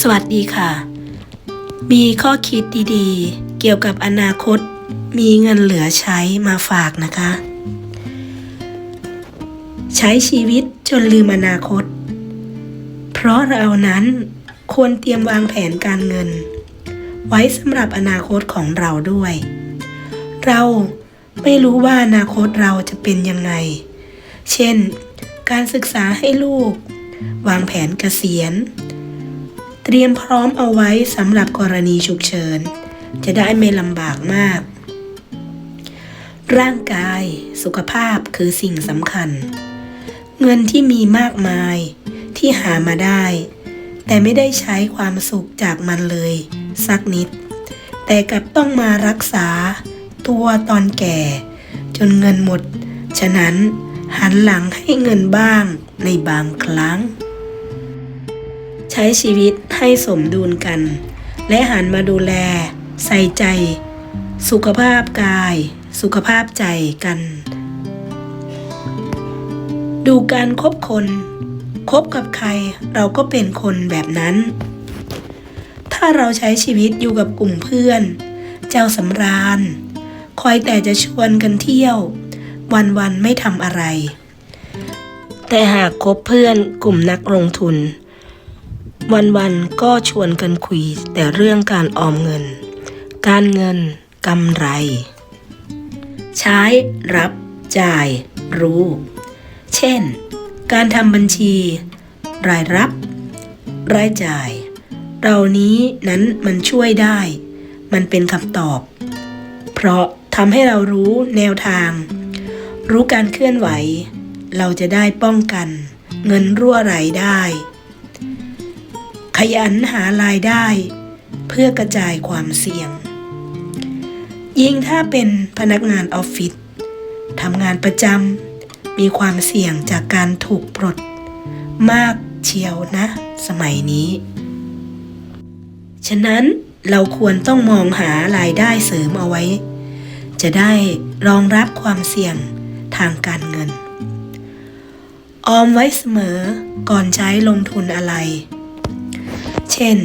สวัสดีค่ะ มีข้อคิดดีๆ เกี่ยวกับอนาคต มีเงินเหลือใช้มาฝากนะคะ ใช้ชีวิตจนลืมอนาคต เพราะเรานั้นควรเตรียมวางแผนการเงิน ไว้สำหรับอนาคตของเราด้วย เราไม่รู้ว่าอนาคตเราจะเป็นยังไง เช่น การศึกษาให้ลูก วางแผนเกษียณ เตรียมพร้อมเอาไว้สำหรับกรณีฉุกเฉิน จะได้ไม่ลำบากมาก ร่างกายสุขภาพคือสิ่งสำคัญ เงินที่มีมากมายที่หามาได้ แต่ไม่ได้ใช้ความสุขจากมันเลย สักนิด แต่กลับต้องมารักษา ตัวตอนแก่ จนเงินหมด ฉะนั้นหันหลังให้เงินบ้างในบางครั้ง ช้ชีวิตให้สมดุลกัน และหันมาดูแล ใส่ใจ สุขภาพกาย สุขภาพใจกัน ดูการคบคนคบกับใครเราก็เป็นคนแบบนั้น ถ้าเราใช้ชีวิตอยู่กับกลุ่มเพื่อน เจ้าสำราญ คอยแต่จะชวนกันเที่ยว วันๆไม่ทำอะไร แต่หากคบเพื่อนกลุ่มนักลงทุน วันๆก็ชวนกันคุยแต่เรื่องการออมเงิน การเงินกำไร ใช้รับ จ่าย รู้ เช่น การทำบัญชี รายรับ รายจ่ายเรานี้นั้นมันช่วยได้ มันเป็นคำตอบ เพราะทำให้เรารู้แนวทาง รู้การเคลื่อนไหว เราจะได้ป้องกัน เงินรั่วไหลได้ ขยันหารายได้ เพื่อกระจายความเสี่ยง ยิ่งถ้าเป็นพนักงานออฟฟิศทำงานประจำมีความเสี่ยงจากการถูกปลด มากเชียวนะ สมัยนี้ ฉะนั้นเราควรต้องมองหารายได้เสริมเอาไว้ จะได้รองรับความเสี่ยงทางการเงิน ออมไว้เสมอก่อนใช้ลงทุนอะไร เช่น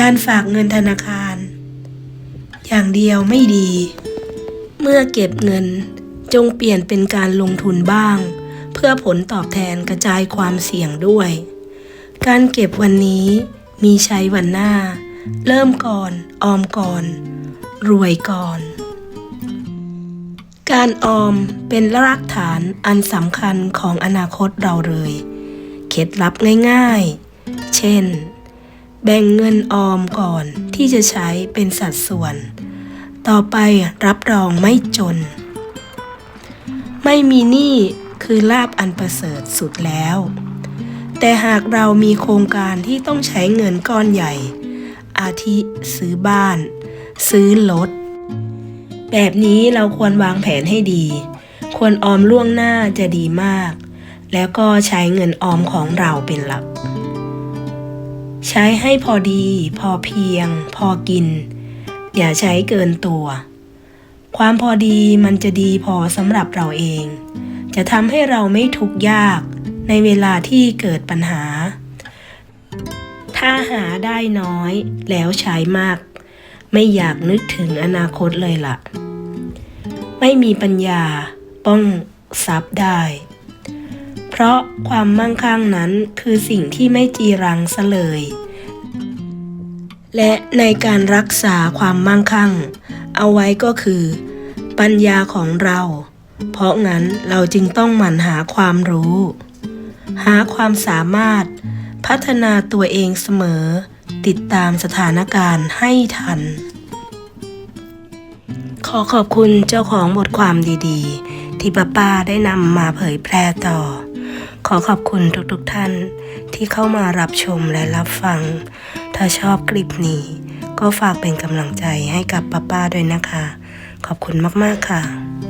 การฝากเงินธนาคาร อย่างเดียวไม่ดี เมื่อเก็บเงินจงเปลี่ยนเป็นการลงทุนบ้าง เพื่อผลตอบแทนกระจายความเสี่ยงด้วย การเก็บวันนี้มีใช้วันหน้า เริ่มก่อนออมก่อน รวยก่อน การออมเป็นรากฐานอันสำคัญของอนาคตเราเลย เคล็ดลับง่ายๆ เช่น แบ่งเงินออมก่อนที่จะใช้เป็นสัดส่วน ต่อไปรับรองไม่จน ไม่มีหนี้คือลาบอันประเสริฐสุดแล้ว แต่หากเรามีโครงการที่ต้องใช้เงินก้อนใหญ่ อาทิซื้อบ้าน ซื้อรถแบบนี้เราควรวางแผนให้ดี ควรออมล่วงหน้าจะดีมาก แล้วก็ใช้เงินออมของเราเป็นหลัก ใช้ให้พอดี พอเพียง พอกิน อย่าใช้เกินตัว ความพอดีมันจะดีพอสำหรับเราเอง จะทำให้เราไม่ทุกข์ยากในเวลาที่เกิดปัญหา ถ้าหาได้น้อยแล้วใช้มาก ไม่อยากนึกถึงอนาคตเลยล่ะ ไม่มีปัญญาป้องทรัพย์ได้ ราะความมั่งคั่งนั้นคือสิ่งที่ไม่จีรังซะเลย และในการรักษาความมั่งคั่ง เอาไว้ก็คือ ปัญญาของเรา เพราะงั้นเราจึงต้องหมั่นหาความรู้ หาความสามารถ พัฒนาตัวเองเสมอ ติดตามสถานการณ์ให้ทัน ขอขอบคุณเจ้าของบทความดีๆที่ป้าป้าได้นำมาเผยแพร่ต่อ ขอขอบคุณทุกๆท่านที่เข้ามารับชมและรับฟัง ถ้าชอบคลิปนี้ ก็ฝากเป็นกำลังใจให้กับป้าป้าด้วยนะคะ ขอบคุณมากๆค่ะ